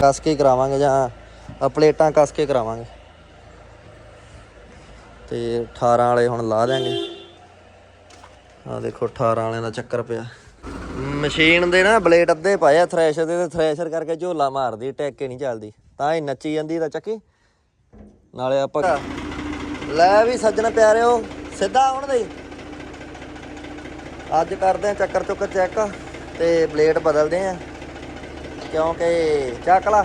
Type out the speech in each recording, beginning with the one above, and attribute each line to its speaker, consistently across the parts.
Speaker 1: ਕੱਸ ਕੇ ਕਰਾਵਾਂਗੇ ਜਾਂ ਪਲੇਟਾਂ ਕੱਸ ਕੇ ਕਰਾਵਾਂਗੇ। ਤੇ 18 ਵਾਲੇ ਹੁਣ ਲਾ ਦਿਆਂਗੇ। ਆ ਦੇਖੋ 18 ਵਾਲਿਆਂ ਦਾ ਚੱਕਰ ਪਿਆ। ਮਸ਼ੀਨ ਦੇ ਨਾ ਬਲੇਡ ਅੱਧੇ ਪਾਇਆ ਆ ਥ੍ਰੈਸ਼ਰ ਦੇ ਤੇ ਥ੍ਰੈਸ਼ਰ ਕਰਕੇ ਝੋਲਾ ਮਾਰਦੀ, ਟੈਕੇ ਨਹੀਂ ਚੱਲਦੀ। ਤਾਂ ਹੀ ਨੱਚੀ ਜਾਂਦੀ ਤਾਂ ਚੱਕੀ। ਨਾਲੇ ਆਪਾਂ ਲੈ ਵੀ ਸੱਜਣ ਪਿਆਰਿਓ, ਸਿੱਧਾ ਆਉਣ ਦੇ। ਅੱਜ ਕਰਦੇ ਆ ਚੱਕਰ ਚੁੱਕਰ ਚੈੱਕ ਤੇ ਬਲੇਡ ਬਦਲਦੇ ਆ। ਕਿਉਂਕਿ ਚੱਕ ਲਾ।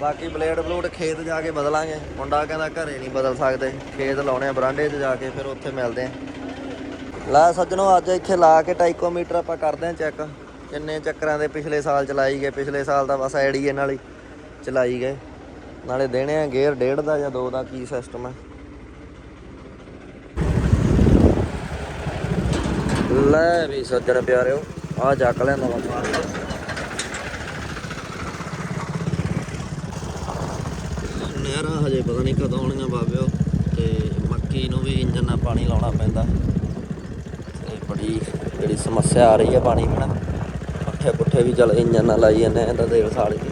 Speaker 1: ਬਾਕੀ ਬਲੇਡ ਬਲੂਡ ਖੇਤ ਜਾ ਕੇ ਬਦਲਾਂਗੇ। ਮੁੰਡਾ ਕਹਿੰਦਾ ਘਰੇ ਨਹੀਂ ਬਦਲ ਸਕਦੇ। ਖੇਤ ਲਾਉਣੇ ਆ, ਬਰਾਂਡੇ 'ਚ ਜਾ ਕੇ ਫਿਰ ਉੱਥੇ ਮਿਲਦੇ ਆ। ਲੈ ਸੱਜਣੋ, ਅੱਜ ਇੱਥੇ ਲਾ ਕੇ ਟਾਈਕੋਮੀਟਰ ਆਪਾਂ ਕਰਦੇ ਆ ਚੈੱਕ। ਕਿੰਨੇ ਚੱਕਰਾਂ ਦੇ ਪਿਛਲੇ ਸਾਲ ਚਲਾਈ ਗਏ। ਪਿਛਲੇ ਸਾਲ ਦਾ ਬਸ ਐੜੀਏ ਨਾਲ ਹੀ ਚਲਾਈ ਗਏ। ਨਾਲੇ ਦੇਣੇ ਆ ਗੇਅਰ ਡੇਢ ਦਾ ਜਾਂ ਦੋ ਦਾ, ਕੀ ਸਿਸਟਮ ਹੈ ਲੈ ਵੀ ਸੱਜਣ ਪਿਆਰਿਓ ਆ ਚੱਕ ਲਿਆ ਨਵਾਂ ਮਾਲ ਨਹਿਰਾਂ ਹਜੇ ਪਤਾ ਨਹੀਂ ਕਦੋਂ ਆਉਣੀਆਂ ਬਾਬਿਓ? ਤੇ ਮੱਕੀ ਨੂੰ ਵੀ ਇੰਜਨ ਨਾਲ ਪਾਣੀ ਲਾਉਣਾ ਪੈਂਦਾ। ਤੇ ਬੜੀ ਜਿਹੜੀ ਸਮੱਸਿਆ ਆ ਰਹੀ ਹੈ ਪਾਣੀ ਬਿਨਾ। ਪੱਠੇ ਪੁੱਠੇ ਵੀ ਚਲ ਇੰਜਨ ਨਾਲ ਲਾਈ ਜਾਂਦੇ ਆ ਤਾਂ ਤੇਲ ਸਾੜ ਕੇ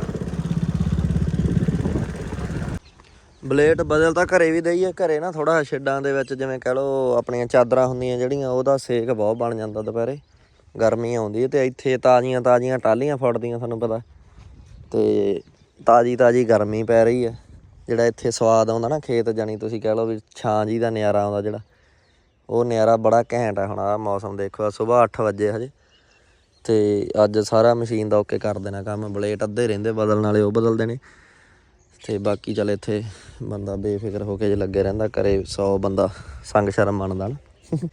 Speaker 1: ਬਲੇਡ ਬਦਲ ਤਾਂ ਘਰੇ ਵੀ ਦਈਏ, ਘਰੇ ਨਾ ਥੋੜਾ ਸ਼ੈੱਡਾਂ ਦੇ ਵਿੱਚ ਜਿਵੇਂ ਕਹ ਲਓ ਆਪਣੀਆਂ ਚਾਦਰਾਂ ਹੁੰਦੀਆਂ ਜਿਹੜੀਆਂ, ਉਹਦਾ ਸੇਕ ਬਹੁਤ ਬਣ ਜਾਂਦਾ ਦੁਪਹਿਰੇ। ਗਰਮੀ ਆਉਂਦੀ ਹੈ ਤੇ ਇੱਥੇ ਤਾਜ਼ੀਆਂ ਤਾਜ਼ੀਆਂ ਟਾਲੀਆਂ ਫੜਦੀਆਂ, ਤੁਹਾਨੂੰ ਪਤਾ। ਤੇ ਤਾਜ਼ੀ ਤਾਜ਼ੀ ਗਰਮੀ ਪੈ ਰਹੀ ਹੈ ਜਿਹੜਾ ਇੱਥੇ ਸਵਾਦ ਆਉਂਦਾ ਨਾ ਖੇਤ ਜਾਣੀ ਤੁਸੀਂ ਕਹਿ ਲਓ ਵੀ ਛਾਂ ਜੀ ਦਾ ਨਜ਼ਾਰਾ ਆਉਂਦਾ ਜਿਹੜਾ, ਉਹ ਨਜ਼ਾਰਾ ਬੜਾ ਘੈਂਟ ਆ ਹੁਣ ਆ ਮੌਸਮ ਦੇਖੋ ਸਵੇਰ 8 ਵਜੇ ਹਜੇ ਤੇ ਅੱਜ ਸਾਰਾ ਮਸ਼ੀਨ ਦਾ ਓਕੇ ਕਰ ਦੇਣਾ ਕੰਮ, ਬਲੇਟ ਅੱਧੇ ਰਹਿੰਦੇ ਬਦਲਣ ਵਾਲੇ, ਉਹ ਬਦਲ ਦੇਣੇ ਤੇ ਬਾਕੀ ਚੱਲ ਇੱਥੇ ਬੰਦਾ ਬੇਫਿਕਰ ਹੋ ਕੇ ਜੇ ਲੱਗੇ ਰਹਿੰਦਾ, ਕਰੇ 100 ਬੰਦਾ ਸੰਗ ਸ਼ਰਮ ਮੰਨਦਾ ਨਾ।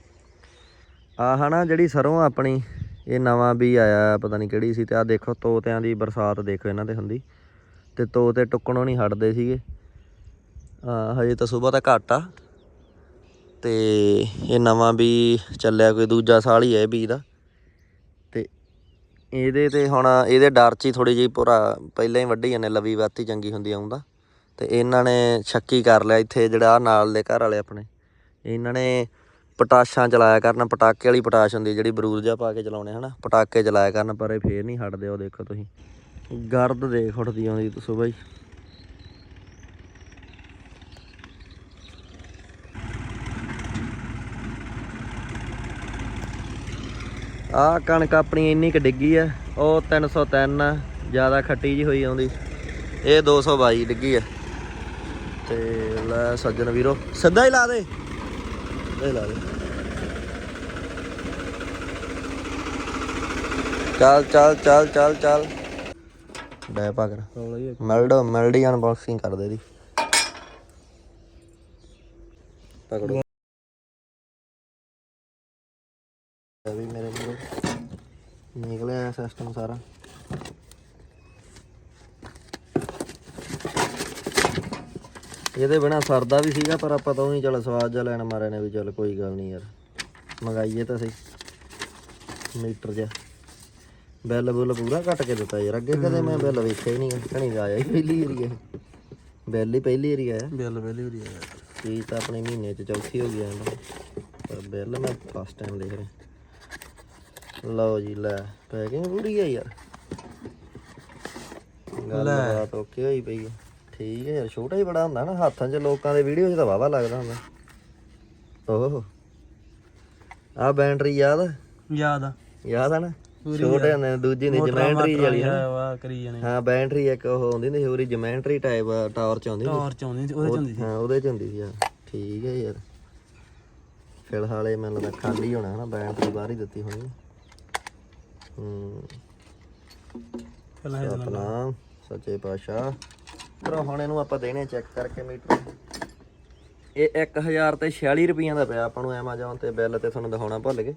Speaker 1: ਆ ਹਨਾ ਜਿਹੜੀ ਸਰੋਂ ਆਪਣੀ, ਇਹ ਨਵਾਂ ਵੀ ਆਇਆ ਪਤਾ ਨਹੀਂ ਕਿਹੜੀ ਸੀ ਤੇ ਆ ਦੇਖੋ ਤੋਤਿਆਂ ਦੀ ਬਰਸਾਤ ਦੇਖੋ ਇਹਨਾਂ ਤੇ ਹੁੰਦੀ ਤੇ ਤੋਤੇ ਟੁੱਕਣੋਂ ਨਹੀਂ ਹਟਦੇ ਸੀਗੇ। ਹਜੇ ਤਾਂ ਸਵੇਰ ਤਾਂ ਘੱਟ ਆ। ਤੇ ਇਹ ਨਵਾਂ ਵੀ ਚੱਲਿਆ ਕੋਈ ਦੂਜਾ ਸਾਲ ਹੀ ਹੈ ਇਹ ਬੀਜ ਦਾ। ਤੇ ਇਹਦੇ ਤੇ ਹੁਣ ਇਹਦੇ ਡਰ 'ਚ ਹੀ ਥੋੜੀ ਜਿਹੀ ਪੂਰਾ ਪਹਿਲਾਂ ਹੀ ਵੱਢੀ ਜਾਂਦੇ, ਲਵੀ ਵਾਤੀ ਚੰਗੀ ਹੁੰਦੀ ਆਉਂਦਾ ਤੇ। ਇਹਨਾਂ ਨੇ ਸ਼ੱਕੀ ਕਰ ਲਿਆ ਇੱਥੇ ਜਿਹੜਾ ਆਹ ਨਾਲ ਦੇ ਘਰ ਵਾਲੇ ਆਪਣੇ। ਇਹਨਾਂ ਨੇ ਪਟਾਸ਼ਾਂ ਚਲਾਇਆ ਕਰਨ, ਪਟਾਕੇ ਵਾਲੀ ਪਟਾਸ਼ ਹੁੰਦੀ ਜਿਹੜੀ ਬਰੂਦ ਜਿਹਾ ਪਾ ਕੇ ਚਲਾਉਣੇ, ਹਨਾ? ਪਟਾਕੇ ਚਲਾਇਆ ਕਰਨ, ਪਰ ਇਹ ਫੇਰ ਨਹੀਂ ਹਟਦੇ, ਉਹ ਦੇਖੋ ਤੁਸੀਂ। ਗਰਦ ਦੇਖ ਉੱਠਦੀ ਆਉਂਦੀ ਤੁਸੀਂ ਬਾਈ ਆਹ ਕਣਕ ਆਪਣੀ ਇੰਨੀ ਕੁ ਡਿੱਗੀ ਆ, ਉਹ 303 ਆ, ਜ਼ਿਆਦਾ ਖੱਟੀ ਜੀ ਹੋਈ ਆਉਂਦੀ। ਇਹ 222 ਡਿੱਗੀ ਆ। ਤੇ ਲੈ ਸੱਜਣ ਵੀਰੋ, ਸਿੱਧਾ ਹੀ ਲਾ ਦੇ। ਸਿੱਧਾ ਲਾ ਦੇ। ਚੱਲ ਚੱਲ ਚੱਲ ਚੱਲ ਚੱਲ। ਡੈ ਪਾ ਕਰ ਮੈਲਡ, ਮੈਲਡੀ ਅਨਬਾਕਸਿੰਗ ਕਰ ਦੇ ਦੀ ਪਕੜੋ। ਇਹ ਵੀ ਮੇਰੇ ਮੂਰੇ ਨਿਕਲਿਆ ਸਿਸਟਮ ਸਾਰਾ। ਇਹਦੇ ਬਿਨਾ ਸਰਦਾ ਵੀ ਸੀਗਾ ਪਰ ਆਪਾਂ ਤਾਂ ਉਹੀ ਚੱਲ ਸਵਾਦ ਜਿਹਾ ਲੈਣ ਮਾਰੇ ਨੇ ਵੀ ਚੱਲ ਕੋਈ ਗੱਲ ਨਹੀਂ ਯਾਰ। ਮੰਗਾਈਏ ਤਾਂ ਸਹੀ। ਮੀਟਰ ਜਿਹਾ। ਬਿੱਲ ਬੁੱਲ ਪੂਰਾ ਕੱਟ ਕੇ ਦਿੱਤਾ ਯਾਰ। ਅੱਗੇ ਕਦੇ ਮੈਂ ਬਿੱਲ ਵੇਖਿਆ ਹੀ ਨਹੀਂ ਕਣੀ ਆਇਆ ਹੀ ਪਹਿਲੀ ਇਹ। ਬਿੱਲ ਹੀ ਪਹਿਲੀ ਵਾਰੀ ਆਇਆ।
Speaker 2: ਬਿੱਲ ਵੇਲੇ ਵੀ ਆਇਆ।
Speaker 1: ਚੀਜ਼ ਤਾਂ ਆਪਣੇ ਮਹੀਨੇ ਚ ਚੌਥੀ ਹੋ ਗਈ ਐ ਪਰ ਬਿੱਲ ਮੈਂ ਫਸਟ ਟਾਈਮ ਦੇਖ ਰਿਹਾ। ਲਓ ਜੀ ਲੈ। ਪੈਕਿੰਗ ਪੂਰੀ ਆ ਯਾਰ। ਗੱਲਬਾਤ ਓਕੇ ਹੋਈ ਪਈ ਆ। ਠੀਕ ਹੈ ਯਾਰ ਛੋਟਾ ਹੀ ਬੜਾ ਹੁੰਦਾ ਨਾ ਹੱਥਾਂ 'ਚ ਲੋਕਾਂ ਦੇ ਵੀਡੀਓ 'ਚ ਤਾਂ ਵਾਵਾ ਲੱਗਦਾ ਹੁੰਦਾ। ਓਹ। ਆ ਬੈਟਰੀ ਯਾਦ?
Speaker 2: ਯਾਦ ਆ।
Speaker 1: ਯਾਦ ਆ ਨਾ? ਛੋਟੇ ਹੁੰਦੇ ਨੇ ਦੂਜੀ ਨੇ ਜਮੈਂਟਰੀ ਵਾਲੀ
Speaker 2: ਵਾ ਕਰੀ ਜਾਣੇ।
Speaker 1: ਹਾਂ ਬੈਟਰੀ ਇੱਕ ਉਹ ਹੁੰਦੀ ਸੀ ਉਹਦੀ ਜਮੈਂਟਰੀ ਟਾਈਪ ਟਾਵਰ ਚ ਆਉਂਦੀ ਹੁੰਦੀ
Speaker 2: ਟੌਰ ਚ ਆਉਂਦੀ ਸੀ ਉਹਦੇ ਚ ਹੁੰਦੀ
Speaker 1: ਸੀ। ਹਾਂ ਉਹਦੇ ਚ ਹੁੰਦੀ ਸੀ ਯਾਰ ਠੀਕ ਹੈ ਯਾਰ। ਫਿਲਹਾਲ ਇਹ ਮੈਨੂੰ ਲੱਗਦਾ ਖਾਲੀ ਹੋਣਾ ਹਨਾ ਬੈਟਰੀ ਬਾਹਰ ਹੀ ਦਿੱਤੀ ਹੋਣੀ ਹੂੰ।
Speaker 2: ਪਹਿਲਾਂ
Speaker 1: ਸੱਚੇ ਪਾਤਸ਼ਾਹ। ਪਰ ਹੁਣ ਇਹਨੂੰ ਆਪਾਂ ਦੇਣੇ ਚੈੱਕ ਕਰਕੇ ਮੀਟਰ। ਇਹ 1000 ਤੇ 46 ਰੁਪਈਆਂ ਦਾ ਪਿਆ ਆਪਾਂ ਨੂੰ Amazon ਤੇ ਬਿੱਲ ਤੇ ਤੁਹਾਨੂੰ ਦਿਖਾਉਣਾ ਭੁੱਲ ਗਏ।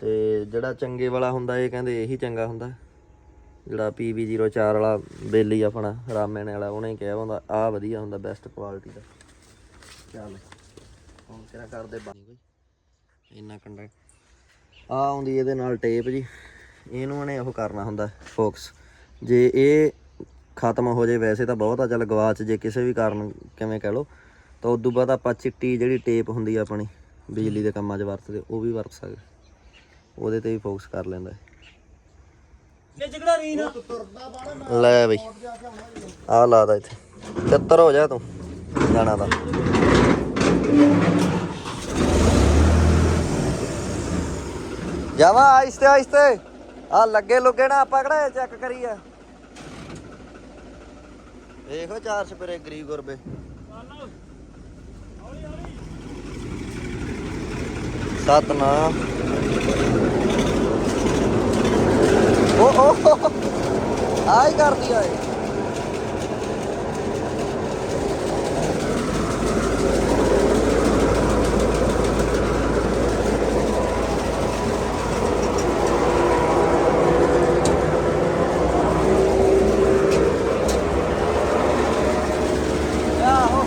Speaker 1: ਤੇ ਜਿਹੜਾ ਚੰਗੇ ਵਾਲਾ ਹੁੰਦਾ ਇਹ ਕਹਿੰਦੇ ਇਹੀ ਚੰਗਾ ਹੁੰਦਾ। ਜਿਹੜਾ PV04 ਵਾਲਾ ਬਿੱਲ ਹੀ ਆਪਣਾ ਰਾਮੇਣ ਵਾਲਾ ਉਹਨੇ ਕਿਹਾ ਹੁੰਦਾ ਆ ਵਧੀਆ ਹੁੰਦਾ ਬੈਸਟ ਕੁਆਲਿਟੀ ਦਾ। ਚੱਲ ਹੁਣ ਕਿਹੜਾ ਕਰਦੇ ਬਣੀ ਕੋਈ ਇੰਨਾ ਕੰਡਾ ਆ ਆਉਂਦੀ ਇਹਦੇ ਨਾਲ ਟੇਪ ਜੀ। ਇਹਨੂੰ ਨੇ ਉਹ ਕਰਨਾ ਹੁੰਦਾ ਫੋਕਸ। ਜੇ ਇਹ ਖਤਮ ਹੋ ਜੇ ਵੈਸੇ ਤਾਂ ਬਹੁਤ ਆ ਚੱਲ ਗਵਾਚ ਜੇ ਕਿਸੇ ਵੀ ਕਾਰਨ ਕਿਵੇਂ ਕਹਿ ਲਓ। ਤਾਂ ਉਦੋਂ ਬਾਅਦ ਆਪਾਂ ਚਿੱਟੀ ਜਿਹੜੀ ਟੇਪ ਹੁੰਦੀ ਆ ਆਪਣੀ ਬਿਜਲੀ ਦੇ ਕੰਮਾਂ 'ਚ ਵਰਤਦੇ ਉਹ ਵੀ ਵਰਤ ਸਕਦੇ। ਉਹਦੇ ਤੇ ਵੀ ਫੋਕਸ ਕਰ ਲੈਂਦਾ। ਹੈ।
Speaker 2: ਲੈ ਜਿਗੜਾ ਰੀ ਨਾ
Speaker 1: ਲੈ ਬਈ। ਆ ਲਾ ਦਾ ਇੱਥੇ। ਚੱਤਰ ਹੋ ਜਾ ਤੂੰ। ਜਾਣਾ ਦਾ ਜਾਵਾ, ਆਇਸਤੇ ਆਇਸਤੇ। ਆ ਲੱਗੇ ਲੁੱਗੇ ਨਾ, ਆਪਾਂ ਕਿਹੜਾ ਚੈੱਕ ਕਰੀਏ? ਵੇਖੋ ਚਾਰ ਸਪਰੇ ਗਰੀਬ ਗੁਰਬੇ। ਸਤਨਾਮ। ਓ ਓ ਆਈ ਕਰਦੀ ਆਏ ਆਹੋ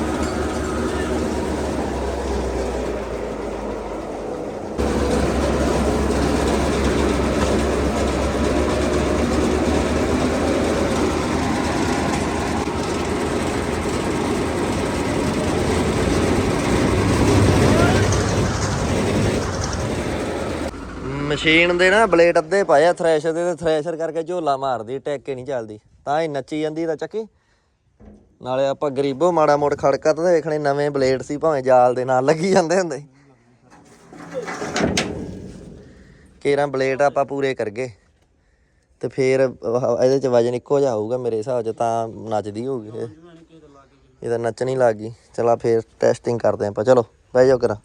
Speaker 1: ਮਸ਼ੀਨ ਦੇ ਨਾ ਬਲੇਡ ਅੱਧੇ ਪਾਏ ਆ ਥ੍ਰੈਸ਼ਰ ਦੇ ਤੇ ਥ੍ਰੈਸ਼ਰ ਕਰਕੇ ਝੋਲਾ ਮਾਰਦੀ, ਟੈਕ ਨਹੀਂ ਚੱਲਦੀ। ਤਾਂ ਹੀ ਨੱਚੀ ਜਾਂਦੀ ਤਾਂ ਚੱਕੀ। ਨਾਲੇ ਆਪਾਂ ਗਰੀਬੋ ਮਾੜਾ ਮੋੜ ਖੜਕਾ ਤਾਂ ਵੇਖਣੇ ਨਵੇਂ ਬਲੇਡ ਸੀ, ਭਾਵੇਂ ਜਾਲ ਦੇ ਨਾਲ ਲੱਗੀ ਜਾਂਦੇ ਹੁੰਦੇ। ਕੇਰਾਂ ਬਲੇਡ ਆਪਾਂ ਪੂਰੇ ਕਰ ਗਏ ਤੇ ਫੇਰ ਇਹਦੇ ਚ ਵਜਨ ਇੱਕੋ ਜਿਹਾ ਹੋਊਗਾ ਮੇਰੇ ਹਿਸਾਬ ਚ, ਤਾਂ ਨੱਚਦੀ ਹੋਊਗੀ ਇਹ ਇਹ ਤਾਂ ਨੱਚਣੀ ਲੱਗ ਗਈ। ਚਲਾ ਫੇਰ ਟੈਸਟਿੰਗ ਕਰਦੇ ਆਪਾਂ। ਚਲੋ, ਬਹਿ ਜਾਓ ਕਰਾ।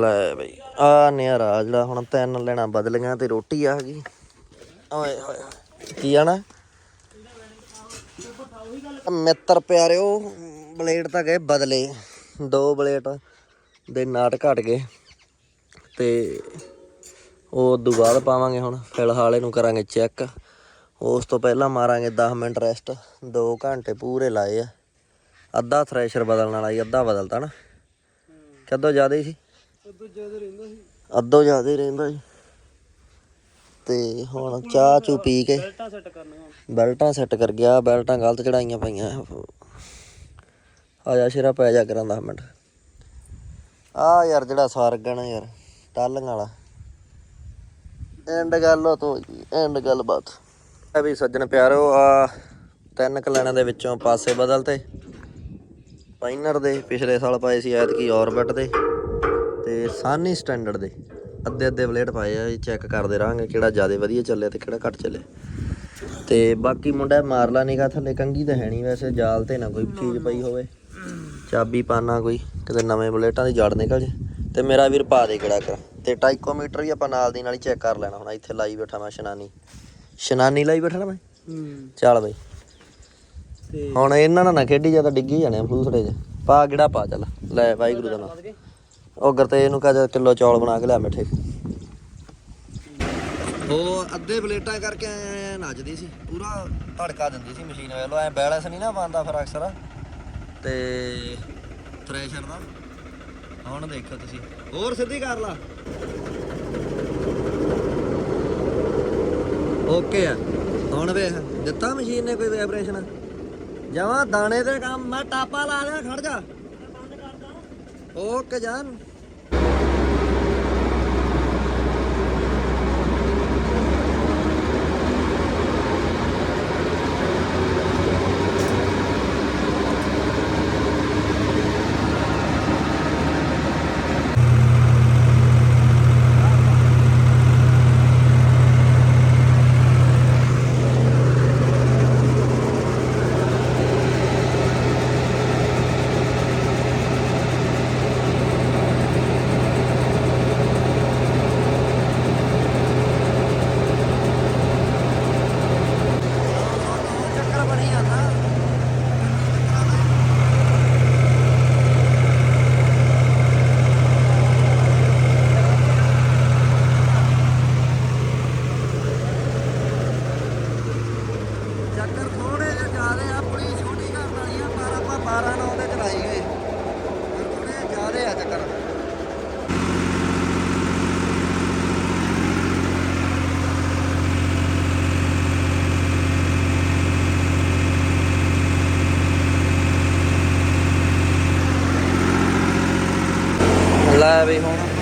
Speaker 1: ਲੈ ਬਈ। ਆ ਨਿਆਰਾ ਜਿਹੜਾ ਹੁਣ ਤਿੰਨ ਲੈਣਾ ਬਦਲੀਆਂ ਤੇ ਰੋਟੀ ਆ ਗਈ। ਓਏ ਹੋਏ। ਕੀ ਆਣਾ? ਮਿੱਤਰ ਪਿਆਰਿਓ ਬਲੇਡ ਤਾਂ ਗਏ ਬਦਲੇ। ਦੋ ਬਲੇਡ ਦੇ ਨਾਟ ਘਟ ਗਏ। ਤੇ ਉਹ ਉਦੋਂ ਬਾਅਦ ਪਾਵਾਂਗੇ ਹੁਣ। ਫਿਲਹਾਲ ਇਹਨੂੰ ਕਰਾਂਗੇ ਚੈੱਕ। ਉਸ ਤੋਂ ਪਹਿਲਾਂ ਮਾਰਾਂਗੇ 10 ਮਿੰਟ ਰੈਸਟ। 2 ਘੰਟੇ ਪੂਰੇ ਲਾਏ ਆ। ਅੱਧਾ ਥ੍ਰੈਸ਼ਰ ਬਦਲਣ ਵਾਲਾ ਸੀ ਅੱਧਾ ਬਦਲਤਾ ਨਾ। ਕਦੋਂ ਜ਼ਿਆਦਾ ਹੀ ਸੀ?
Speaker 2: ਉਦੋਂ ਜ਼ਿਆਦਾ ਰਹਿੰਦਾ ਸੀ।
Speaker 1: ਅੱਧੋ ਜ਼ਿਆਦਾ ਹੀ ਰਹਿੰਦਾ ਸੀ। ਤੇ ਹੁਣ ਚਾਹ ਚੂ ਪੀ ਕੇ
Speaker 2: ਬੈਲਟਾਂ ਸੈੱਟ ਕਰਨੀਆਂ।
Speaker 1: ਬੈਲਟਾਂ ਸੈੱਟ ਕਰ ਗਿਆ ਬੈਲਟਾਂ ਗਲਤ ਚੜਾਈਆਂ ਪਈਆਂ। ਆ ਜਾ ਸ਼ੇਰਾ ਪੈ ਜਾ ਕਰਾਂ 10 ਮਿੰਟ। ਆ ਯਾਰ ਜਿਹੜਾ ਸਾਰਗਣ ਯਾਰ ਟਾਲੀਆਂ ਵਾਲਾ। ਐਂਡ ਗੱਲ ਉਹ ਤੋਂ ਐਂਡ ਗੱਲ ਬਾਤ। ਇਹ ਵੀ ਸੱਜਣ ਪਿਆਰੋ ਆ ਤਿੰਨ ਕਲੈਣਾਂ ਦੇ ਵਿੱਚੋਂ ਪਾਸੇ ਬਦਲਤੇ। ਪਾਈਨਰ ਦੇ ਪਿਛਲੇ ਸਾਲ ਪਾਏ ਸੀ ਐਤਕੀ ਔਰਬਿਟ ਦੇ। ਤੇ ਸਾਨੀ ਸਟੈਂਡਰਡ ਦੇ। ਅੱਧੇ ਅੱਧੇ ਬਲੇਡ ਪਾਏ ਆ ਇਹ ਚੈੱਕ ਕਰਦੇ ਰਹਾਂਗੇ ਕਿਹੜਾ ਜ਼ਿਆਦਾ ਵਧੀਆ ਚੱਲਿਆ ਤੇ ਕਿਹੜਾ ਘੱਟ ਚੱਲਿਆ ਤੇ ਬਾਕੀ ਮੁੰਡਾ ਮਾਰ ਲਾ ਨਿਗਾ ਥੱਲੇ ਕੰਗੀ ਤਾਂ ਹੈ ਨਹੀਂ ਵੈਸੇ ਜਾਲ ਤੇ ਨਾ ਕੋਈ ਚੀਜ਼ ਪਈ ਹੋਵੇ। ਚਾਬੀ ਪਾਣਾ ਕੋਈ ਕਿਤੇ ਨਵੇਂ ਬੁਲੇਟਾਂ ਦੀ ਜੜ ਨਿਕਲ ਜੇ। ਤੇ ਮੇਰਾ ਵੀਰ ਪਾ ਦੇ ਕਿਹੜਾ ਕਰ ਤੇ ਟਾਈਕੋਮੀਟਰ ਵੀ ਆਪਾਂ ਨਾਲ ਦੀ ਨਾਲ ਹੀ ਚੈੱਕ ਕਰ ਲੈਣਾ ਹੁਣ ਇੱਥੇ ਲਾਈ ਬੈਠਾ ਮੈਂ ਸ਼ਨਾਨੀ। ਸ਼ਨਾਨੀ ਲਾਈ ਬੈਠਾ ਨਾ ਮੈਂ?
Speaker 2: ਹੂੰ।
Speaker 1: ਚੱਲ ਬਈ। ਹੁਣ ਇਹਨਾਂ ਨਾਲ ਨਾ ਖੇਡੀ ਜਾਂ ਤਾਂ ਡਿੱਗੀ ਜਾਣੇ ਫਲੂਸੜੇ 'ਚ। ਪਾ ਕਿਹੜਾ ਪਾ ਚੱਲ। ਲੈ ਵਾਹਿਗੁਰੂ ਦਾ ਨਾਮ। ਉਹ ਗਰਤੇ ਇਹਨੂੰ ਕਹ ਕਿਲੋ ਚੌਲ ਬਣਾ ਕੇ ਲਿਆ ਮਿੱਠੇ ਉਹ ਅੱਧੇ ਪਲੇਟਾਂ ਕਰਕੇ ਐਂ ਨੱਚਦੀ ਸੀ, ਪੂਰਾ ਧੜਕਾ ਦਿੰਦੀ ਸੀ ਮਸ਼ੀਨ ਵੇਲੋ। ਐ ਬੈਲੈਂਸ ਨਹੀਂ ਨਾ ਪਾਉਂਦਾ ਫਿਰ ਅਕਸਰ। ਤੇ ਥ੍ਰੈਸ਼ਰ ਦਾ। ਹੁਣ ਦੇਖੋ ਤੁਸੀਂ। ਹੋਰ, ਸਿੱਧੀ ਕਰ ਲਾ। ਓਕੇ ਆ। ਹੁਣ ਵੇਖ, ਦਿੱਤਾ ਮਸ਼ੀਨ ਨੇ ਕੋਈ ਵਾਈਬ੍ਰੇਸ਼ਨ ਜਮਾ ਦਾਣੇ ਤੇ ਕੰਮ, ਮੈਂ ਟਾਪਾ ਲਾ ਲਿਆ, ਖੜ ਜਾ। ਓਕੇ ਜਾਨ ਚੱਕਰ ਬਣੀ ਜਾਂਦਾ ਚੱਕਰ ਥੋੜੇ ਜਿਹਾ ਜ਼ਿਆਦੇ ਆ ਆਪਣੀ ਛੋਟੀ ਘਰ ਵਾਲੀ ਆ ਪਰ ਆਪਾਂ 12 9 ਦੇ ਚਲਾਈ ਗਏ ਥੋੜੇ ਜ਼ਿਆਦੇ ਆ ਚੱਕਰ ਲੈ ਵੀ ਹੁਣ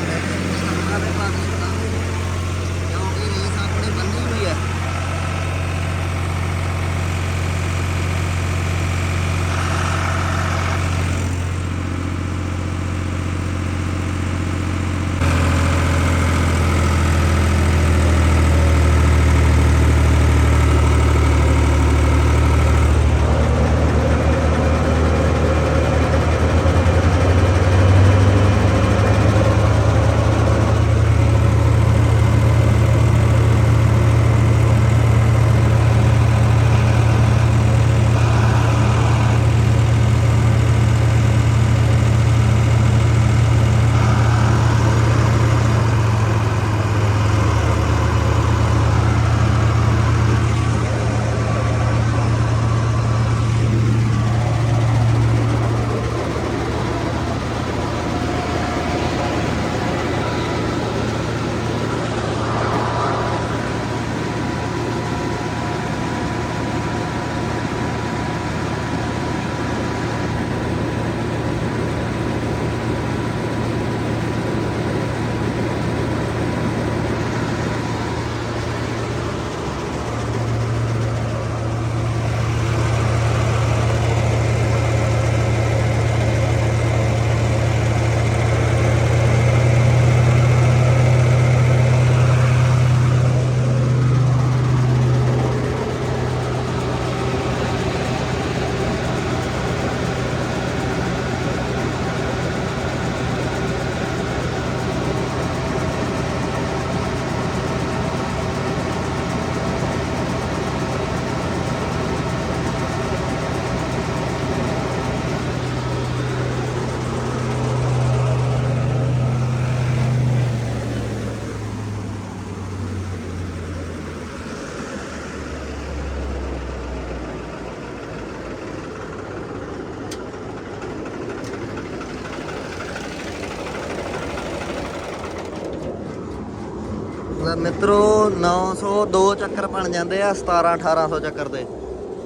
Speaker 1: ਮਿੱਤਰੋ 902 ਚੱਕਰ ਬਣ ਜਾਂਦੇ ਆ 17 1800 ਚੱਕਰ ਤੇ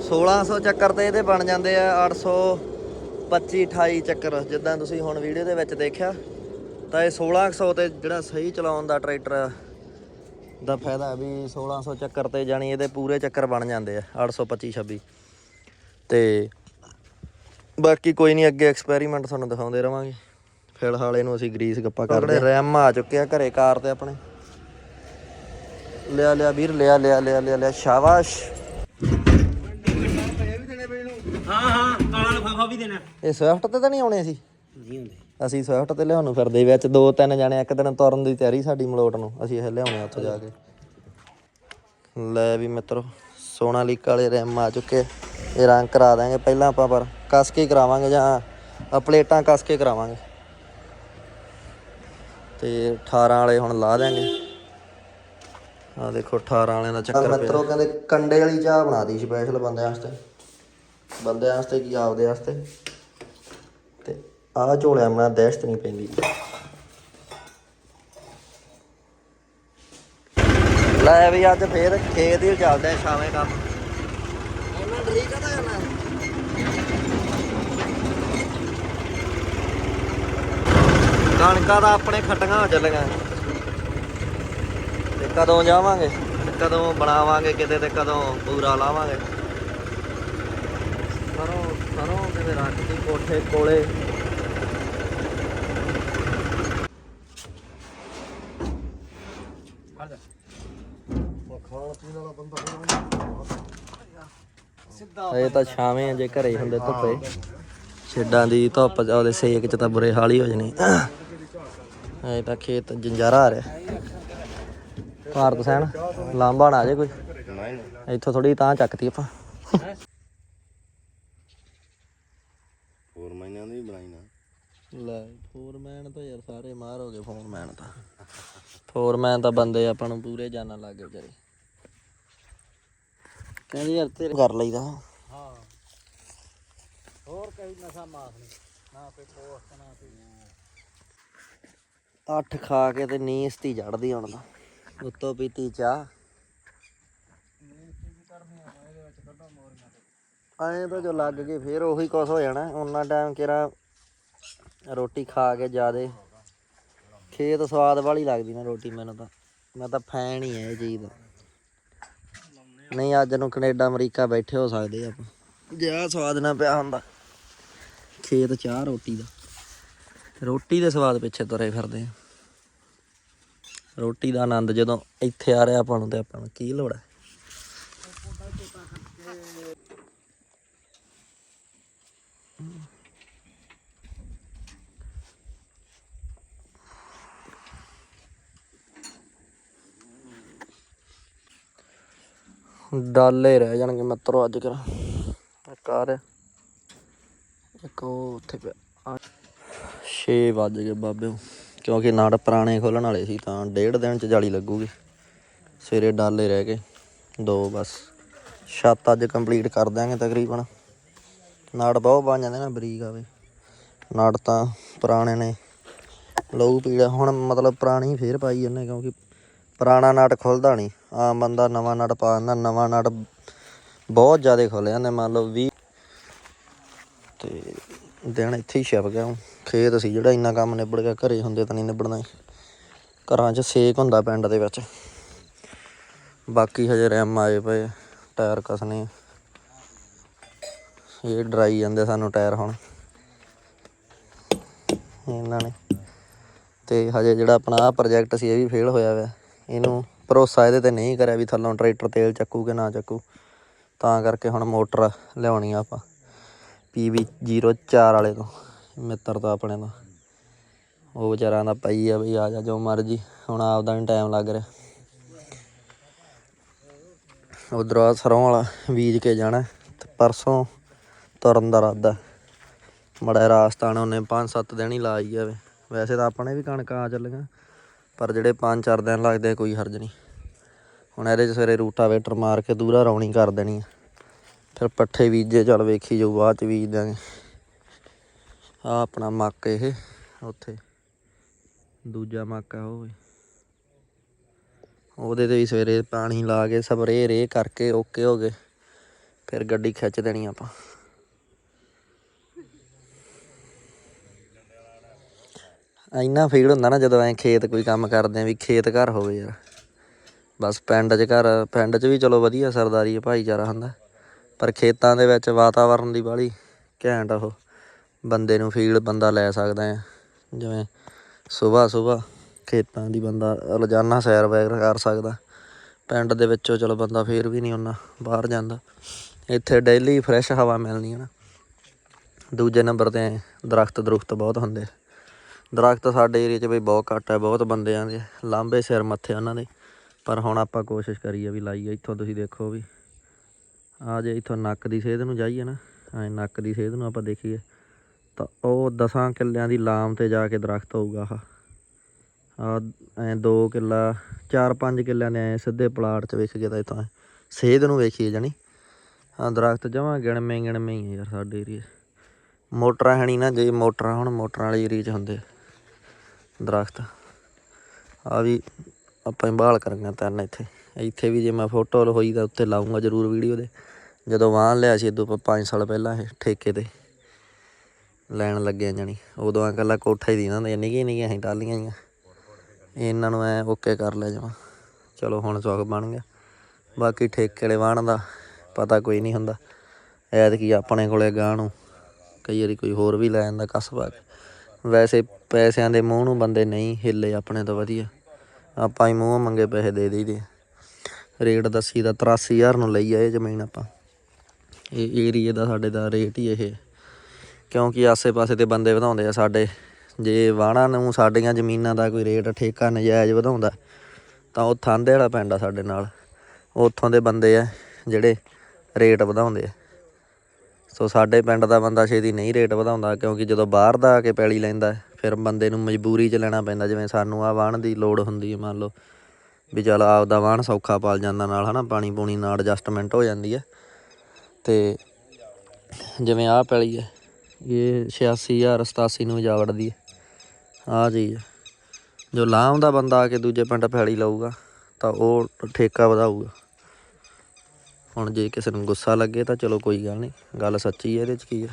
Speaker 1: 1600 ਚੱਕਰ ਤੇ ਇਹਦੇ ਬਣ ਜਾਂਦੇ ਆ 825 28 ਚੱਕਰ ਜਿੱਦਾਂ ਤੁਸੀਂ ਹੁਣ ਵੀਡੀਓ ਦੇ ਵਿੱਚ ਦੇਖਿਆ। ਤਾਂ ਇਹ 1600 ਤੇ ਜਿਹੜਾ ਸਹੀ ਚਲਾਉਣ ਦਾ ਟਰੈਕਟਰ ਦਾ ਫਾਇਦਾ ਵੀ 1600 ਚੱਕਰ ਤੇ ਜਾਣੀ ਇਹਦੇ ਪੂਰੇ ਚੱਕਰ ਬਣ ਜਾਂਦੇ ਆ 825 26 ਤੇ ਬਾਕੀ ਕੋਈ ਨਹੀਂ ਅੱਗੇ ਐਕਸਪੈਰੀਮੈਂਟ ਤੁਹਾਨੂੰ ਦਿਖਾਉਂਦੇ ਰਵਾਂਗੇ। ਫਿਲਹਾਲ ਇਹਨੂੰ ਅਸੀਂ ਗਰੀਸ ਗੱਪਾ ਕਰਦੇ ਰੈਮ ਆ ਚੁੱਕੇ ਆ ਘਰੇ ਕਾਰ ਤੇ ਆਪਣੇ। ਲਿਆ ਲਿਆ ਵੀਰ ਲਿਆ ਲਿਆ ਲਿਆ ਲਿਆ ਲਿਆ ਸ਼ਾਬਾਸ਼।
Speaker 2: ਹਾਂ ਹਾਂ ਕਾਲਾ ਲਫਾਫਾ ਵੀ ਦੇਣਾ।
Speaker 1: ਇਹ ਸਵਿਫਟ ਤੇ ਤਾਂ ਨਹੀਂ ਆਉਣੇ ਸੀ
Speaker 2: ਨਹੀਂ ਹੁੰਦੇ
Speaker 1: ਅਸੀਂ ਸਵਿਫਟ ਤੇ ਲਿਆਉਣ ਨੂੰ ਫਿਰਦੇ ਵਿੱਚ ਦੋ ਤਿੰਨ ਜਾਣੇ ਇੱਕ ਦਿਨ ਤੁਰਨ ਦੀ ਤਿਆਰੀ ਸਾਡੀ ਮਲੋਟ ਨੂੰ ਅਸੀਂ ਇਹ ਲਿਆਉਣੇ ਉੱਥੇ ਜਾ ਕੇ। ਲੈ ਵੀ ਮਿੱਤਰੋ ਸੋਨਾਲੀਕਾ ਵਾਲੇ ਰੈਮ ਆ ਚੁੱਕੇ। ਇਹ ਰੰਗ ਕਰਾ ਦਾਂਗੇ ਪਹਿਲਾਂ ਆਪਾਂ ਪਰ ਕਸ ਕੇ ਕਰਾਵਾਂਗੇ ਜਾਂ ਆ ਪਲੇਟਾਂ ਕਸ ਕੇ ਕਰਾਵਾਂਗੇ। ਤੇ 18 ਵਾਲੇ ਹੁਣ ਲਾ ਦਾਂਗੇ ਆ ਦੇਖੋ 18 ਵਾਲਿਆਂ ਦਾ ਚੱਕਰ ਪਿਆ ਮਿੱਤਰੋ ਕਹਿੰਦੇ ਕੰਡੇ ਵਾਲੀ ਚਾਹ ਬਣਾ ਦੀ ਸਪੈਸ਼ਲ ਬੰਦਿਆਂ ਵਾਸਤੇ। ਬੰਦਿਆਂ ਵਾਸਤੇ ਕੀ ਆਪਦੇ ਵਾਸਤੇ? ਤੇ ਆਹ ਝੋਲਿਆਂ ਬਣਾ ਦਹਿਸ਼ਤ ਨਹੀਂ ਪੈਂਦੀ। ਲੈ ਵੀ ਅੱਜ ਫੇਰ ਖੇਤ ਹੀ ਚੱਲਦੇ ਸ਼ਾਮੇ ਕੰਮ। ਉਹਨਾਂ ਡਰੀ ਕਦਾ ਜਾਣਾ ਕਣਕਾਂ ਦਾ ਆਪਣੇ ਖੱਟੀਆਂ ਚੱਲੀਆਂ। ਤੇ ਕਦੋਂ ਜਾਵਾਂਗੇ? ਕਦੋਂ ਬਣਾਵਾਂਗੇ ਕਿਤੇ ਤੇ ਕਦੋਂ ਪੂਰਾ ਲਾਵਾਂਗੇ? ਸਰੋਂ ਸਰੋਂ ਕਿਤੇ ਰੱਖਦੀ ਕੋਠੇ ਕੋਲੇ। ਇਹ ਤਾਂ ਛਾਵੇਂ ਆ ਜੇ ਘਰੇ ਹੁੰਦੇ ਧੁੱਪੇ। ਛੇਡਾਂ ਦੀ ਧੁੱਪ ਚ ਉਹਦੇ ਸੇਕ ਚ ਤਾਂ ਬੁਰੇ ਹਾਲ ਹੀ ਹੋ ਜਣੇ। ਇਹ ਤਾਂ ਖੇਤ ਜੰਜਾਰਾ ਆ ਰਿਹਾ। ਭਾਰਤ ਸੈਨ ਲਾਂਬਾ ਨਾ ਆ ਜੇ ਕੋਈ। ਇੱਥੋਂ ਥੋੜੀ ਤਾਂ ਚੱਕਤੀ ਆਪਾਂ।
Speaker 3: ਹੋਰ ਮਹੀਨਿਆਂ ਦੀ ਬਣਾਈ ਨਾ।
Speaker 1: ਲੈ ਫੋਰਮੈਨ ਤਾਂ ਯਾਰ ਸਾਰੇ ਮਾਰ ਹੋ ਗਏ ਫੋਰਮੈਨ ਤਾਂ। ਫੋਰਮੈਨ ਤਾਂ ਬੰਦੇ ਆਪਾਂ ਨੂੰ ਪੂਰੇ ਜਾਣਨ ਲੱਗ ਗਏ ਵਿਚਾਰੇ। ਕਹਿੰਦੇ ਯਾਰ ਤੇਰੇ ਕਰ ਲਈਦਾ।
Speaker 2: ਹਾਂ। ਹੋਰ ਕਈ ਨਸ਼ਾ ਮਾਸ ਨਹੀਂ ਨਾ ਕੋਈ ਪੋਸਟ ਨਾ ਕੋਈ।
Speaker 1: ਅੱਠ ਖਾ ਕੇ ਤੇ ਨੀਂਦ ਤੀ ਚੜਦੀ ਹੁਣ ਤਾਂ। ਉੱਤੋਂ ਪੀਤੀ ਚਾਹ। ਐਂ ਤਾਂ ਜੋ ਲੱਗ ਗਏ ਫੇਰ ਉਹੀ ਕੁਛ ਹੋ ਜਾਣਾ। ਉਹਨਾਂ ਟਾਈਮ ਕਿਰਾ ਰੋਟੀ ਖਾ ਕੇ ਜਿਆਦੇ। ਖੇਤ ਸਵਾਦ ਵਾਲੀ ਲੱਗਦੀ ਨਾ ਰੋਟੀ ਮੈਨੂੰ ਤਾਂ। ਮੈਂ ਤਾਂ ਫੈਨ ਹੀ ਐ ਇਹ ਚੀਜ਼ ਦਾ। ਨਹੀਂ, ਅੱਜ ਨੂੰ ਕੈਨੇਡਾ, ਅਮਰੀਕਾ ਬੈਠੇ ਹੋ ਸਕਦੇ ਆਪਾਂ। ਜੇ ਆਹ ਸਵਾਦ ਨਾ ਪਿਆ ਹੁੰਦਾ। ਖੇਤ ਚਾਹ, ਰੋਟੀ ਦਾ। ਰੋਟੀ ਦੇ ਸਵਾਦ ਪਿੱਛੇ ਤੁਰੇ ਫਿਰਦੇ ਆ। ਰੋਟੀ ਦਾ ਆਨੰਦ ਜਦੋਂ ਇੱਥੇ ਆ ਰਿਹਾ ਆਪਾਂ ਨੂੰ ਤੇ ਆਪਾਂ ਨੂੰ ਕੀ ਲੋੜ ਹੈ? ਡਾਲੇ ਰਹਿ ਜਾਣਗੇ ਮਿੱਤਰੋ ਅੱਜ ਕਰ ਇੱਕ ਆ ਰਿਹਾ। ਇੱਕ ਉਹ ਉੱਥੇ ਪਿਆ। 6 ਵੱਜ ਗਏ ਬਾਬਿਓ। ਕਿਉਂਕਿ ਨਾੜ ਪੁਰਾਣੇ ਖੋਲਣ ਵਾਲੇ ਸੀ ਤਾਂ ਡੇਢ ਦਿਨ ਚ ਜਾਲੀ ਲੱਗੂਗੀ। ਸਵੇਰੇ ਡਾਲੇ ਰਹਿ ਗਏ। ਦੋ ਬਸ। ਛੱਤ ਅੱਜ ਕੰਪਲੀਟ ਕਰ ਦਿਆਂਗੇ ਤਕਰੀਬਨ। ਨਾੜ ਬਹੁਤ ਬਣ ਜਾਂਦੇ ਨਾ, ਬਰੀਕ ਆਵੇ ਨਾੜ ਤਾਂ ਪੁਰਾਣੇ ਨੇ। ਲਹੂ ਪੀੜਾ ਹੁਣ ਮਤਲਬ ਪੁਰਾਣੀ ਫੇਰ ਪਾਈ ਜਾਂਦੇ ਕਿਉਂਕਿ ਪੁਰਾਣਾ ਨਟ ਖੁੱਲਦਾ ਨਹੀਂ। ਆਮ ਬੰਦਾ ਨਵਾਂ ਨਟ ਪਾ ਦਿੰਦਾ, ਨਵਾਂ ਨਟ ਬਹੁਤ ਜ਼ਿਆਦਾ ਖੁੱਲ ਜਾਂਦੇ ਮੰਨ ਲਓ 20 ਦਿਨ ਇੱਥੇ ਹੀ ਛਿਪ ਗਿਆ ਹੁਣ। ਖੇਤ ਸੀ ਜਿਹੜਾ ਇੰਨਾ ਕੰਮ ਨਿਬੜ ਗਿਆ, ਘਰੇ ਹੁੰਦੇ ਤਾਂ ਨਹੀਂ ਨਿਬੜਨਾ ਸੀ। ਘਰਾਂ 'ਚ ਸੇਕ ਹੁੰਦਾ ਪਿੰਡ ਦੇ ਵਿੱਚ। ਬਾਕੀ ਹਜੇ ਰੈਮ ਆਏ ਪਏ ਟਾਇਰ ਕਸਨੇ ਇਹ ਡਰਾਈ ਜਾਂਦੇ ਸਾਨੂੰ ਟਾਇਰ ਹੁਣ। ਇਹਨਾਂ ਨੇ। ਤੇ ਹਜੇ ਜਿਹੜਾ ਆਪਣਾ ਆ ਪ੍ਰੋਜੈਕਟ ਸੀ, ਇਹ ਵੀ ਫੇਲ ਹੋਇਆ ਹੋਇਆ ਇਹਨੂੰ ਭਰੋਸਾ ਇਹਦੇ ਤੇ ਨਹੀਂ ਕਰਿਆ ਵੀ ਥੱਲੋਂ ਟਰੈਕਟਰ ਤੇਲ ਚੱਕੂ ਕਿ ਨਾ ਚੱਕੂ। ਤਾਂ ਕਰਕੇ ਹੁਣ ਮੋਟਰ ਲਿਆਉਣੀ ਆ ਆਪਾਂ। ਪੀਵੀ 04 ਵਾਲੇ ਤੋਂ, ਮਿੱਤਰ ਤੋਂ ਆਪਣੇ ਦਾ ਉਹ ਵਿਚਾਰਾਂ ਦਾ ਪਈ ਆ ਬਈ, ਆ ਜਾ ਜੋ ਮਰਜ਼ੀ, ਹੁਣ ਆਪਦਾ ਨਹੀਂ ਟਾਈਮ ਲੱਗ ਰਿਹਾ। ਉਧਰੋਂ ਸਰੋਂ ਵਾਲਾ, ਬੀਜ ਕੇ ਜਾਣਾ, ਤੇ ਪਰਸੋਂ ਤੁਰਨ ਦਾ ਇਰਾਦਾ। ਮੜਾ ਰਾਜਸਥਾਨ ਉਹਨੇ 5-7 ਦਿਨ ਹੀ ਲਾਈ ਜਾਵੇ। ਵੈਸੇ ਤਾਂ ਆਪਣੇ ਵੀ ਕਣਕਾਂ ਆ ਚੱਲੀਆਂ, ਪਰ ਜਿਹੜੇ 5-4 ਦਿਨ ਲੱਗਦੇ ਕੋਈ ਹਰਜ ਨਹੀਂ। ਹੁਣ ਇਹਦੇ 'ਚ ਸਵੇਰੇ ਰੂਟਾਵੇਟਰ ਮਾਰ ਕੇ ਦੂਰਾ ਰੌਣੀ ਕਰ ਦੇਣੀ ਆ। ਫਿਰ ਪੱਠੇ ਬੀਜੇ, ਚੱਲ ਵੇਖੀ ਜੋ ਬਾਅਦ ਚ ਬੀਜ ਦਾਂਗੇ ਆ ਆਪਣਾ ਮੱਕ ਇਹ, ਉੱਥੇ। ਦੂਜਾ ਮੱਕ ਆ ਉਹ ਵੀ। ਉਹਦੇ ਤੇ ਵੀ ਸਵੇਰੇ ਪਾਣੀ ਲਾ ਕੇ, ਸਪਰੇਅ ਰੇ ਕਰਕੇ, ਓਕੇ ਹੋ ਗਏ। ਫਿਰ ਗੱਡੀ ਖਿੱਚ ਦੇਣੀ ਆਪਾਂ। ਇੰਨਾ ਫੀਲ ਹੁੰਦਾ ਨਾ ਜਦੋਂ ਐ ਖੇਤ ਕੋਈ ਕੰਮ ਕਰਦੇ ਆ ਵੀ ਖੇਤ ਘਰ ਹੋਵੇ ਯਾਰ। ਬਸ ਪਿੰਡ 'ਚ ਘਰ, ਪਿੰਡ 'ਚ ਵੀ ਚਲੋ ਵਧੀਆ ਸਰਦਾਰੀ ਭਾਈਚਾਰਾ ਹੁੰਦਾ। ਪਰ ਖੇਤਾਂ ਦੇ ਵਿੱਚ ਵਾਤਾਵਰਨ ਦੀ ਬਾਹਲੀ ਘੈਂਟ ਉਹ। ਬੰਦੇ ਨੂੰ ਫੀਲ ਬੰਦਾ ਲੈ ਸਕਦਾ ਹੈ ਜਿਵੇਂ ਸਵੇਰ ਸਵੇਰ ਖੇਤਾਂ ਦੀ ਬੰਦਾ ਰੋਜ਼ਾਨਾ ਸੈਰ ਵਗੈਰਾ ਕਰ ਸਕਦਾ। ਪਿੰਡ ਦੇ ਵਿੱਚੋਂ ਚਲੋ ਬੰਦਾ ਫੇਰ ਵੀ ਨਹੀਂ ਉਹਨਾਂ ਬਾਹਰ ਜਾਂਦਾ। ਇੱਥੇ ਡੇਲੀ ਫਰੈਸ਼ ਹਵਾ ਮਿਲਣੀ ਹੈ ਨਾ। ਦੂਜੇ ਨੰਬਰ ਤੇ ਦਰਖਤ ਦਰੁਖਤ ਬਹੁਤ ਹੁੰਦੇ ਦਰਖਤ ਸਾਡੇ ਏਰੀਆ 'ਚ ਬਈ ਬਹੁਤ ਘੱਟ ਹੈ ਬਹੁਤ ਬੰਦਿਆਂ ਦੇ ਲਾਂਬੇ ਸਿਰ ਮੱਥੇ ਉਹਨਾਂ ਦੇ। ਪਰ ਹੁਣ ਆਪਾਂ ਕੋਸ਼ਿਸ਼ ਕਰੀਏ ਵੀ ਲਾਈਏ। ਇੱਥੋਂ ਤੁਸੀਂ ਦੇਖੋ ਵੀ ਆ ਜੇ ਇੱਥੋਂ ਨੱਕ ਦੀ ਸੇਧ ਨੂੰ ਜਾਈਏ ਨਾ, ਐ ਨੱਕ ਦੀ ਸੇਧ ਨੂੰ ਆਪਾਂ ਦੇਖੀਏ, ਤਾਂ ਉਹ ਦਸਾਂ ਕਿੱਲਿਆਂ ਦੀ ਲਾਮ ਤੇ ਜਾ ਕੇ ਦਰਖਤ ਹੋਊਗਾ ਆਹ। ਆ ਐ 2 ਕਿੱਲਾ 4-5 ਕਿੱਲਿਆਂ ਦੇ ਐ ਸਿੱਧੇ ਪਲਾਟ 'ਚ ਵੇਖ ਕੇ ਤਾਂ ਇੱਥੋਂ। ਐਂ ਸੇਧ ਨੂੰ ਵੇਖੀਏ ਜਾਣੀ। ਆ ਦਰਖਤ ਜਮਾਂ ਗਿਣਵੇਂ ਗਿਣਵੇਂ ਹੀ ਆ ਯਾਰ ਸਾਡੇ ਏਰੀਏ ਮੋਟਰਾਂ ਹੈ ਨਹੀਂ ਨਾ ਜੇ ਮੋਟਰਾਂ, ਹੁਣ ਮੋਟਰਾਂ ਵਾਲੇ ਏਰੀਏ 'ਚ ਹੁੰਦੇ ਦਰਖਤ। ਆ ਵੀ ਆਪਾਂ ਸੰਭਾਲ ਕਰਾਂਗੇ ਤਿੰਨ ਇੱਥੇ। ਇੱਥੇ ਵੀ ਜੇ ਮੈਂ ਫੋਟੋ ਹੋਈ ਤਾਂ ਉੱਤੇ ਲਾਉਂਗਾ ਜ਼ਰੂਰ ਵੀਡੀਓ ਦੇ। ਜਦੋਂ ਵਾਹਨ ਲਿਆ ਸੀ ਇਦੋਂ 5 ਸਾਲ ਪਹਿਲਾਂ ਇਹ ਠੇਕੇ ਤੇ ਲੈਣ ਲੱਗਿਆ ਜਾਣੀ। ਉਦੋਂ ਆ ਇਕੱਲਾ ਕੋਠਾ ਹੀ ਦੀ ਨਾ ਨਿੱਕੀਆਂ ਨਿੱਕੀਆਂ ਅਸੀਂ ਟਾਲੀਆਂ ਜੀਆਂ ਇਹਨਾਂ ਨੂੰ ਐ ਓਕੇ ਕਰ ਲਿਆ ਜਮਾ ਚਲੋ ਹੁਣ ਚੌਕ ਬਣ ਗਿਆ। ਬਾਕੀ ਠੇਕੇ ਵਾਲੇ ਵਾਹਣ ਦਾ ਪਤਾ ਕੋਈ ਨਹੀਂ ਹੁੰਦਾ। ਐਤਕੀ ਆਪਣੇ ਕੋਲੇ ਗਾਂ ਨੂੰ ਕਈ ਵਾਰੀ ਕੋਈ ਹੋਰ ਵੀ ਲੈ ਜਾਂਦਾ ਕਸਬਾ ਵੈਸੇ ਪੈਸਿਆਂ ਦੇ ਮੂੰਹ ਨੂੰ ਬੰਦੇ ਨਹੀਂ ਹਿੱਲੇ ਆਪਣੇ ਤੋਂ ਵਧੀਆ। ਆਪਾਂ ਹੀ ਮੂੰਹ ਮੰਗੇ ਪੈਸੇ ਦੇ ਦੇਈਦੇ ਰੇਟ ਦੱਸੀ ਦਾ 83000 ਨੂੰ ਲਈ ਆਏ ਜ਼ਮੀਨ ਆਪਾਂ। ਇਹ ਏਰੀਏ ਦਾ ਸਾਡੇ ਦਾ ਰੇਟ ਹੀ ਇਹ। ਕਿਉਂਕਿ ਆਸੇ-ਪਾਸੇ ਦੇ ਬੰਦੇ ਵਧਾਉਂਦੇ ਆ ਸਾਡੇ। ਜੇ ਵਾਹਣਾ ਨੂੰ ਸਾਡੀਆਂ ਜ਼ਮੀਨਾਂ ਦਾ ਕੋਈ ਰੇਟ ਠੇਕਾ, ਨਜਾਇਜ਼ ਵਧਾਉਂਦਾ, ਤਾਂ ਉਹ ਥਾਂਦੇ ਵਾਲਾ ਪਿੰਡ ਆ ਸਾਡੇ ਨਾਲ। ਉੱਥੋਂ ਦੇ ਬੰਦੇ ਆ ਜਿਹੜੇ ਰੇਟ ਵਧਾਉਂਦੇ ਆ। ਸੋ ਸਾਡੇ ਪਿੰਡ ਦਾ ਬੰਦਾ ਛੇਤੀ ਨਹੀਂ ਰੇਟ ਵਧਾਉਂਦਾ, ਕਿਉਂਕਿ ਜਦੋਂ ਬਾਹਰ ਦਾ ਆ ਕੇ ਪੈਲੀ ਲੈਂਦਾ, ਫਿਰ ਬੰਦੇ ਨੂੰ ਮਜਬੂਰੀ 'ਚ ਲੈਣਾ ਪੈਂਦਾ। ਜਿਵੇਂ ਸਾਨੂੰ ਆ ਵਾਹਣ ਦੀ ਲੋੜ ਹੁੰਦੀ ਹੈ ਮੰਨ ਲਓ, ਵੀ ਚੱਲ ਆਪਦਾ ਵਾਹਣ ਸੌਖਾ ਪਾਲ ਜਾਂਦਾ ਨਾਲ, ਹਨਾ ਪਾਣੀ ਪੂਣੀ ਨਾਲ ਐਡਜਸਟਮੈਂਟ ਹੋ ਜਾਂਦੀ ਹੈ ਤੇ ਜਿਵੇਂ ਆਹ ਪੈਲੀ ਹੈ ਇਹ 86000 87 ਨੂੰ ਜਾ ਵੜਦੀ ਹੈ ਆਹ ਚੀਜ਼ ਜੋ ਲਾਮ ਦਾ ਬੰਦਾ ਆ ਕੇ ਦੂਜੇ ਪਿੰਡ ਪੈਲੀ ਲਊਗਾ, ਤਾਂ ਉਹ ਠੇਕਾ ਵਧਾਊਗਾ। ਹੁਣ ਜੇ ਕਿਸੇ ਨੂੰ ਗੁੱਸਾ ਲੱਗੇ ਤਾਂ ਚਲੋ ਕੋਈ ਗੱਲ ਨਹੀਂ, ਗੱਲ ਸੱਚੀ ਹੈ ਇਹਦੇ 'ਚ ਕੀ ਹੈ